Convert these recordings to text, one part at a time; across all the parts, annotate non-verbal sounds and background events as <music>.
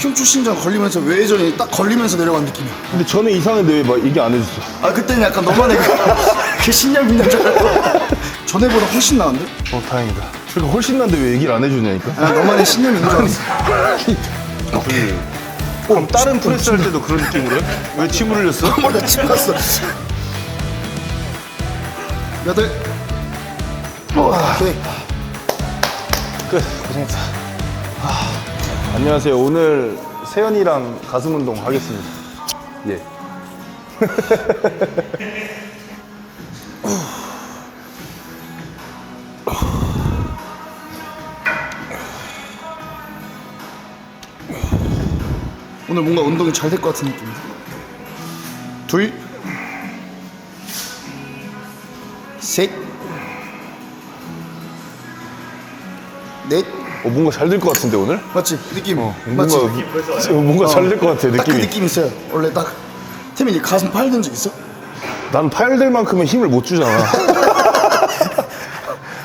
흉추 신장 걸리면서 외전이 딱 걸리면서 내려간 느낌이야. 근데 전에 이상한데 왜 막 얘기 안 해줬어? 아 그때는 약간 너만의 그, <laughs> 그 신념 있는 줄 알고 전에보다 훨씬 나은데? 어 다행이다. 그러니까 훨씬 난데 왜 얘기를 안 해주냐니까. 아 너만의 신념 있는 줄 알았어. <laughs> 그럼 다른 프레스 할 때도 그런 <laughs> 느낌으로 해? 왜 침을 흘렸어? 몰라 침 났어. 여덟. 오케이. 끝. 고생했다. 아, 안녕하세요. 오늘 세연이랑 가슴 운동 하겠습니다. 예. <laughs> 오늘 뭔가 운동이 잘 될 것 같은 느낌. 둘, 셋, 넷. 어, 뭔가 잘 될 것 같은데 오늘? 맞지? 느낌. 어, 맞지? 뭔가 뭔가 잘 될 것 같아 딱 그 느낌이. 느낌 있어요. 원래 딱 태민이 가슴 팔든적 있어? 난 파열될 만큼은 힘을 못 주잖아. <laughs>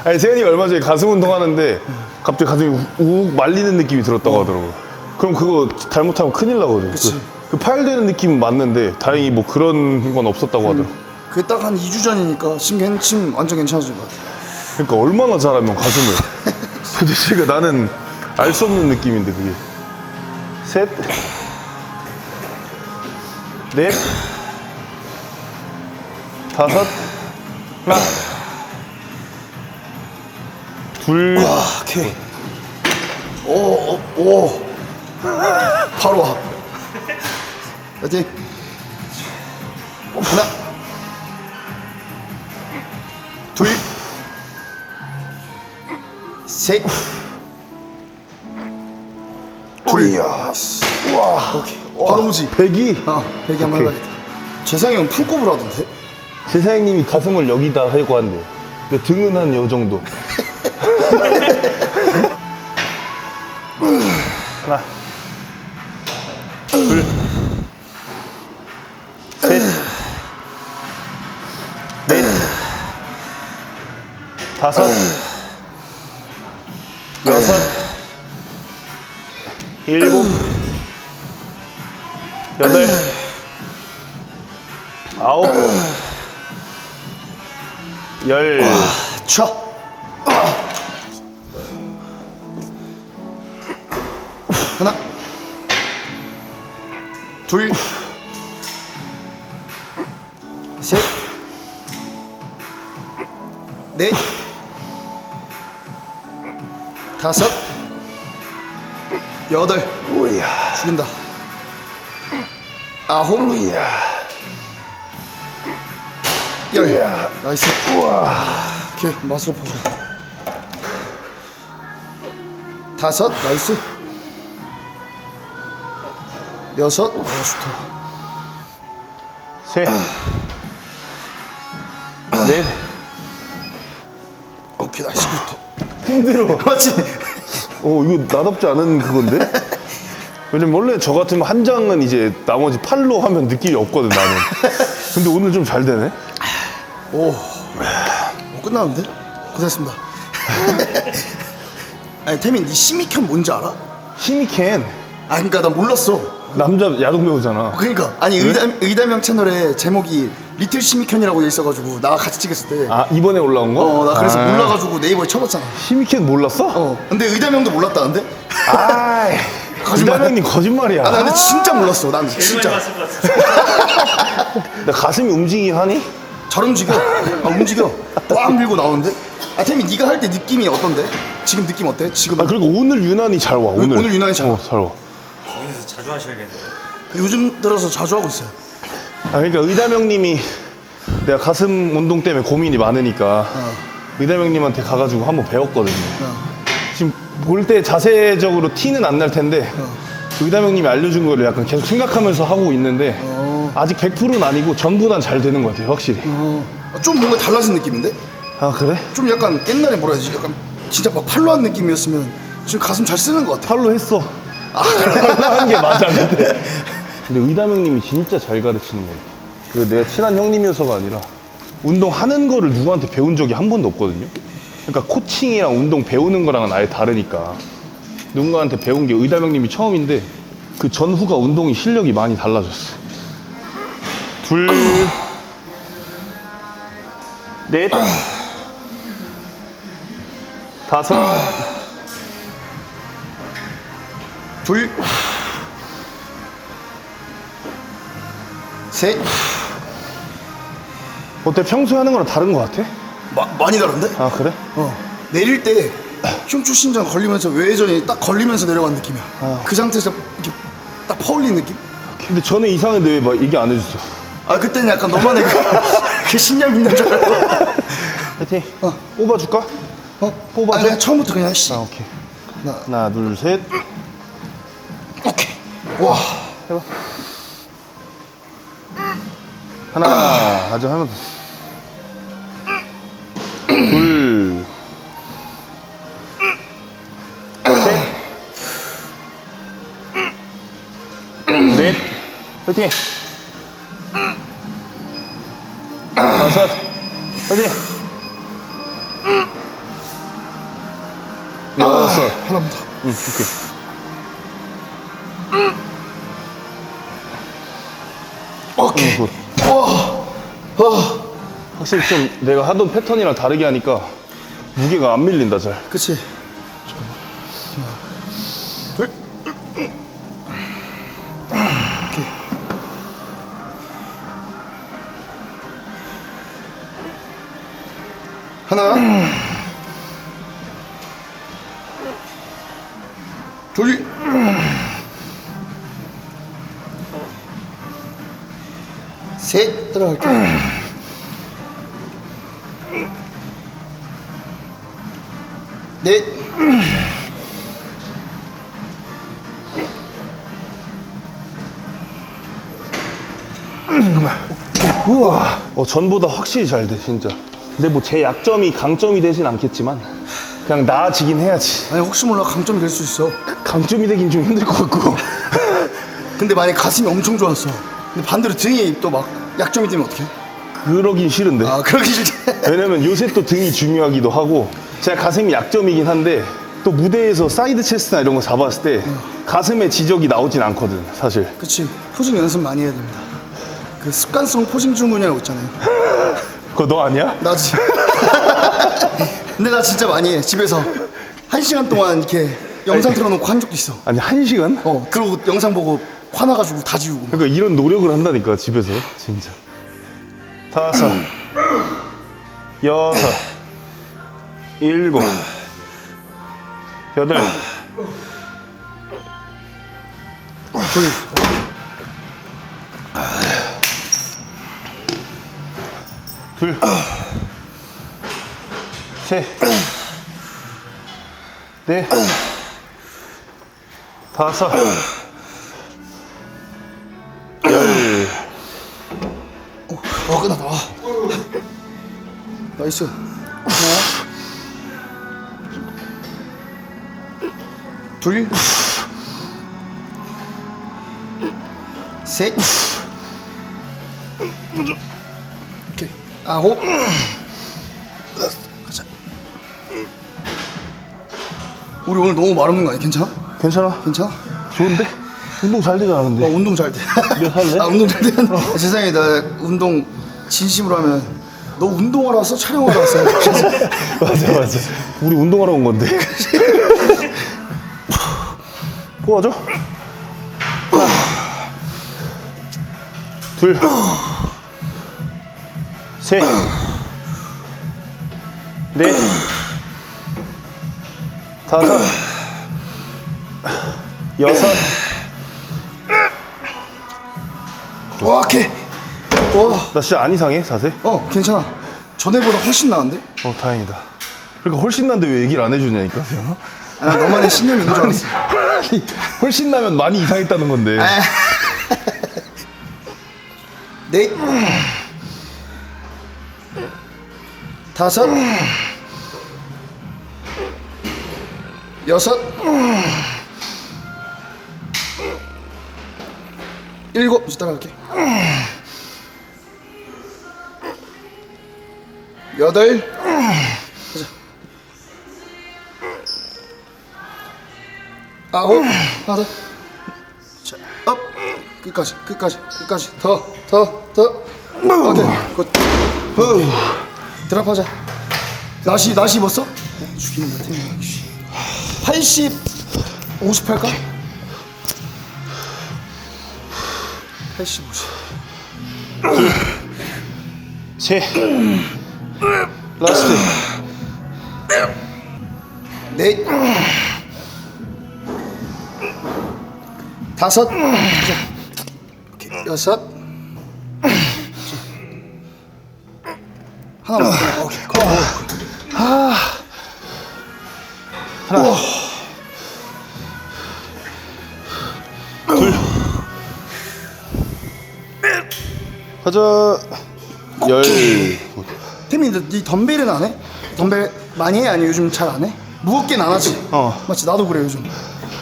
아니 세연이가 얼마 전에 가슴 운동하는데 갑자기 가슴이 우욱 말리는 느낌이 들었다고 하더라고. 그럼 그거 잘못하면 큰일 나거든. 그치. 그, 그 파열되는 느낌은 맞는데 다행히 뭐 그런 건 없었다고 하더라고. 그게 딱 한 2주 전이니까 심, 괜- 심 완전 괜찮아진 것 같아. 그러니까 얼마나 잘하면 가슴을. <laughs> 도대체 그 나는 알 수 없는 느낌인데 그게. 셋, 넷, 다섯, 하나, 둘, 와, 오케이. 오, 오, 오. 바로 와. <laughs> 파이팅. 하나. 셋. 둘. 와. 오케이. 바로 오지. 백이. 아, 배기 한번 오케이. 해봐야겠다. 재상이 형 풀꼽을 하던데? 세상님이 가슴을 여기다 하고 한대. 근데 등은 한 요 정도. 하나, 둘, 셋, 넷, 다섯, 일곱, 여덟, 아홉, 열. 차. 하나. 둘. 셋. 넷. 다섯. 여덟. 오야. 죽인다. 아홉. 열. 나이스. 오케이, 맛으로 보자. 다섯. 나이스. 여섯. 오, 좋다. 셋, 넷, 오케이, 나이스. 굿. <laughs> 힘들어. 맞지? 어, 이거 나답지 않은 그건데? 왜냐면 원래 저 같으면 한 장은 이제 나머지 팔로 하면 느낌이 없거든, 나는. 근데 오늘 좀 잘 되네? 오. 오, 끝나는데? 고생했습니다. <laughs> 아니, 태민, 니 시미켠 뭔지 알아? 힘이 캔. 아, 그니까 나 몰랐어. 남자 야동 배우잖아. 그러니까 아니 의다, 의다명 채널에 제목이 리틀 시미켠이라고 돼 있어가지고 나 같이 찍었을 때 아, 이번에 올라온 거? 어, 나 그래서 아, 몰라가지고 네이버에 쳐봤잖아. 힘이캔 몰랐어? 어, 근데 의다명도 몰랐다는데? 아이. 거짓말. 이다명님 거짓말이야. 아, 나 근데 진짜 몰랐어. 난 진짜 <laughs> 나 가슴이 움직이긴 하니? 잘 움직여. 아, 움직여. 꽉 밀고 나오는데? 아, 태민 네가 할 때 느낌이 어떤데? 지금 느낌 어때? 지금 아, 그리고 오늘 유난히 잘 와, 오늘. 오늘 유난히 잘 와. 어, 잘 와. 거기서 자주 하셔야겠네요. 요즘 들어서 자주 하고 있어요. 아, 그러니까 의다명님이 내가 가슴 운동 때문에 고민이 많으니까 의다명님한테 가가지고 한번 배웠거든요. 지금 볼 때 자세적으로 티는 안 날 텐데 의다명님이 알려준 거를 약간 계속 생각하면서 하고 있는데 아직 100%는 아니고 전보단 잘 되는 것 같아요, 확실히. 어, 좀 뭔가 달라진 느낌인데? 아 그래? 좀 약간 옛날에 뭐라 해야지? 약간 진짜 막 팔로 한 느낌이었으면 지금 가슴 잘 쓰는 것 같아. 팔로 했어. 팔로 한 게 맞아, 근데. <laughs> 근데 의다명님이 진짜 잘 가르치는 거 같아. 그 내가 친한 형님이어서가 아니라 운동하는 거를 누구한테 배운 적이 한 번도 없거든요. 그러니까 코칭이랑 운동 배우는 거랑은 아예 다르니까. 누군가한테 배운 게 의다명님이 처음인데 그 전후가 운동이 실력이 많이 달라졌어. 둘, 넷, 다섯, 둘, 셋. 어때? 평소에 하는 거랑 다른 거 같아? 마, 많이 다른데? 아 그래? 어. 내릴 때 흉추 신장 걸리면서 외전이 딱 걸리면서 내려간 느낌이야. 그 상태에서 이렇게 딱 퍼올린 느낌? 근데 전에 이상한데 왜 막 얘기 안 해줬어? 아 그때는 약간 너만의 <laughs> 그, 그 신념 있는 줄 알고. 파이팅. 뽑아줄까? 어? 뽑아줘? 아, 그냥 처음부터 그냥 씨. 아 오케이. 하나, 하나 둘 셋. 오케이. 와. 하나 아주 하나 더. 둘. 셋. 넷. 파이팅. 다섯. 파이팅. 여섯. 하나만 더. 응, 오케이. 오케이. 굿. 확실히 좀 내가 하던 패턴이랑 다르게 하니까 무게가 안 밀린다 잘. 그치. 둘. 오케이. 하나. 둘. 셋. 들어갈게. 넷. <clears throat> 우와. 어, 전보다 확실히 잘 돼, 진짜. 근데 뭐 제 약점이 강점이 되진 않겠지만 그냥 나아지긴 해야지. 아니 혹시 몰라 강점이 될 수 있어. 강점이 되긴 좀 힘들 것 같고. <laughs> 근데 만약 가슴이 엄청 좋았어. 근데 반대로 등이 또 막 약점이 되면 어떡해? 그러긴 싫은데. 아 그러기 싫대. <laughs> 왜냐면 요새 또 등이 중요하기도 하고 제가 가슴이 약점이긴 한데 또 무대에서 사이드 체스트나 이런 거 잡았을 때 가슴에 지적이 나오진 않거든, 사실. 그치. 포징 연습 많이 해야 됩니다. 그 습관성 포징 증후군이라고 있잖아요. 그거 너 아니야? 나 지. <laughs> 근데 나 진짜 많이 해. 집에서 한 시간 동안 이렇게 영상 틀어놓고 한 적도 있어. 아니, 한 시간? 어. 그리고 영상 보고 화나가지고 다 지우고. 그러니까 이런 노력을 한다니까 집에서 진짜 다섯 여섯 일곱 여덟 둘. 둘 셋, 넷, 다섯, 열. 어 끝났다. 와. 나이스. 둘. 셋. 오케이. 아홉. 가자. 우리 오늘 너무 마르는 거 아니야? 괜찮아? 괜찮아? 괜찮아? 좋은데? 운동 잘 되잖아, 근데. 어, 운동 잘 돼. 내가 할래? 아, 운동 잘 돼. 아, 세상에, 나 운동 진심으로 하면 너 운동하러 왔어? 촬영하러 왔어? <laughs> 맞아, 맞아. 우리 운동하러 온 건데. <laughs> 하나, 둘, 셋, 넷, 다섯, 여섯, 와, 오케이. 와, 나 진짜 안 이상해, 자세? 어, 괜찮아. 전에보다 훨씬 나은데? 어, 다행이다. 그러니까 훨씬 난데 왜 얘기를 안 해주냐니까. 아, 나 너만의 신념이 있는 줄 알았어. 아니, <laughs> 훨씬 나면 많이 이상했다는 건데. 넷. 다섯. 여섯. 일곱. 따라갈게. 여덟. 가자. 아홉 하나 업 끝까지 끝까지 끝까지 더 더더 오케이 굿 후. 드랍하자. 나시 나시 입었어? 죽인다 태민이 80 50 할까? 80 50셋 라스트. 넷 다섯. 자, 오케이, 여섯 하나만 더. 오케이 고. 가자 열 태민이 네 덤벨은 안 해? 덤벨 많이 해? 아니 요즘 잘 안 해? 무겁게는 안 하지? 어. 맞지 나도 그래 요즘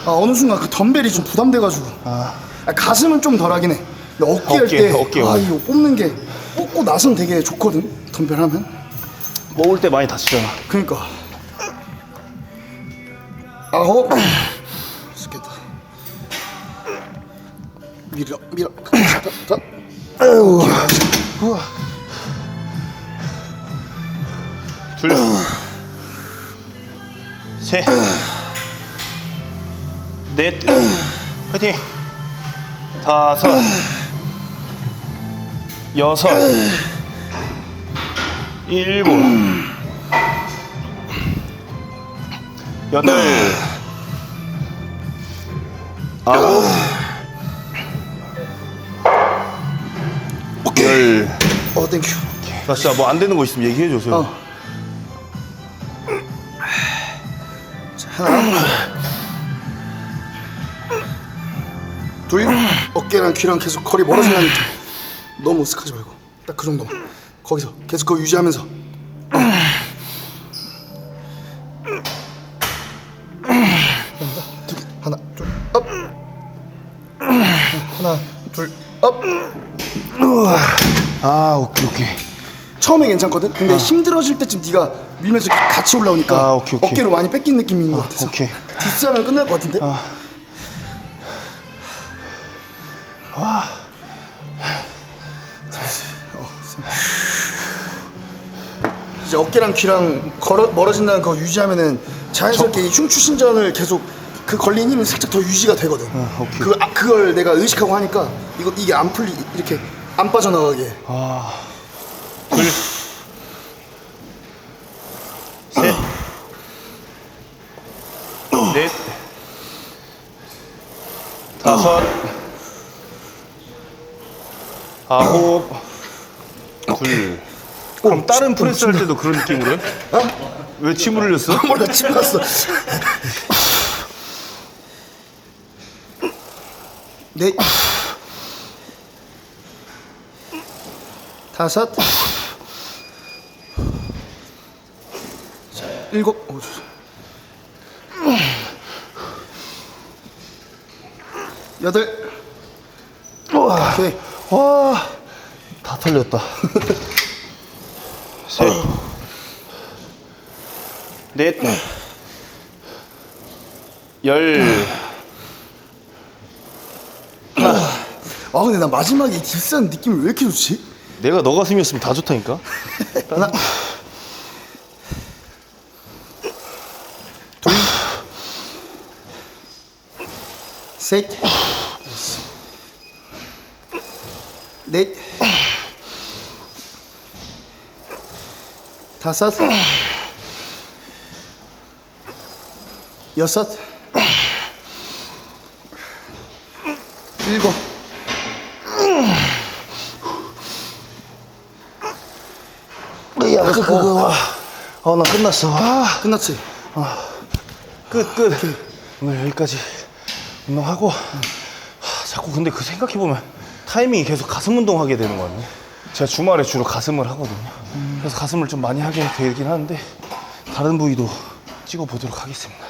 아 어느 순간 그 덤벨이 좀 부담돼가지고 아, 가슴은 좀 덜하긴 해 근데 어깨 할 어깨, 때 어깨 아 어깨. 이거 뽑는 게 뽑고 나선 되게 좋거든 덤벨 하면? 먹을 때 많이 다치잖아. 그니까. 아홉 좋겠다. 밀어 밀어. 더, 더. 아유. 우와 둘. 셋, 넷, 화이팅! 다섯, 여섯, 일곱, 여덟, 아홉, 열. 어 땡큐 나 진짜 뭐 안 되는 거 있으면 얘기해 주세요. 어. 자, 하나. 둘 어깨랑 귀랑 계속 거리 멀어지는 느낌 너무 으쓱하지 말고. 딱 그 정도만 거기서 계속 그거 유지하면서. 하나 둘업 하나 둘업 아, 오케이, 오케이. 처음에 괜찮거든. 근데 힘들어질 때쯤 네가 밀면서 같이 올라오니까 아, 오케이, 오케이. 어깨로 많이 뺏긴 느낌인 것 같아서. 오케이. 뒷사람 끝날 것 같은데. 아. 어깨랑 귀랑 걸어, 멀어진다는 거 유지하면은 자연스럽게 이 흉추신전을 계속 그 걸린 힘이 살짝 더 유지가 되거든. 아, 오케이. 그 아, 그걸 내가 의식하고 하니까 이거 이게 안 풀리 이렇게 안 빠져나가게. 아, 둘, 셋, 넷, 다섯, 아홉, 둘. 그럼 다른 프레스 할 때도 그런 느낌으로 해? 왜 침을 흘렸어? 몰라 침 났어. 넷, 다섯, 자, 일곱, 오, 저- 여덟, 오케이. 와, 다 털렸다. <laughs> 셋, 넷, 열. 아 근데 나 마지막에 이 뒷산 느낌이 왜 이렇게 좋지? 내가 너 가슴이었으면 다 좋다니까. 하나, 둘, 셋, 넷, 다섯, 여섯, 일곱. 야, 그, 그거. 어, 나 끝났어. 아, 끝났지? 끝, 끝. 오늘 여기까지 운동하고. 하, 자꾸 근데 그 생각해보면 타이밍이 계속 가슴 운동하게 되는 거 같네. 제가 주말에 주로 가슴을 하거든요. 그래서 가슴을 좀 많이 하게 되긴 하는데 다른 부위도 찍어 보도록 하겠습니다.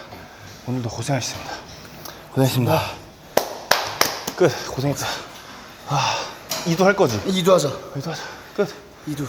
오늘도 고생하셨습니다. 고생했습니다. 끝. 고생했다. 아, 이도 할 거지? 이두 하자. 이도 하자. 끝. 이두.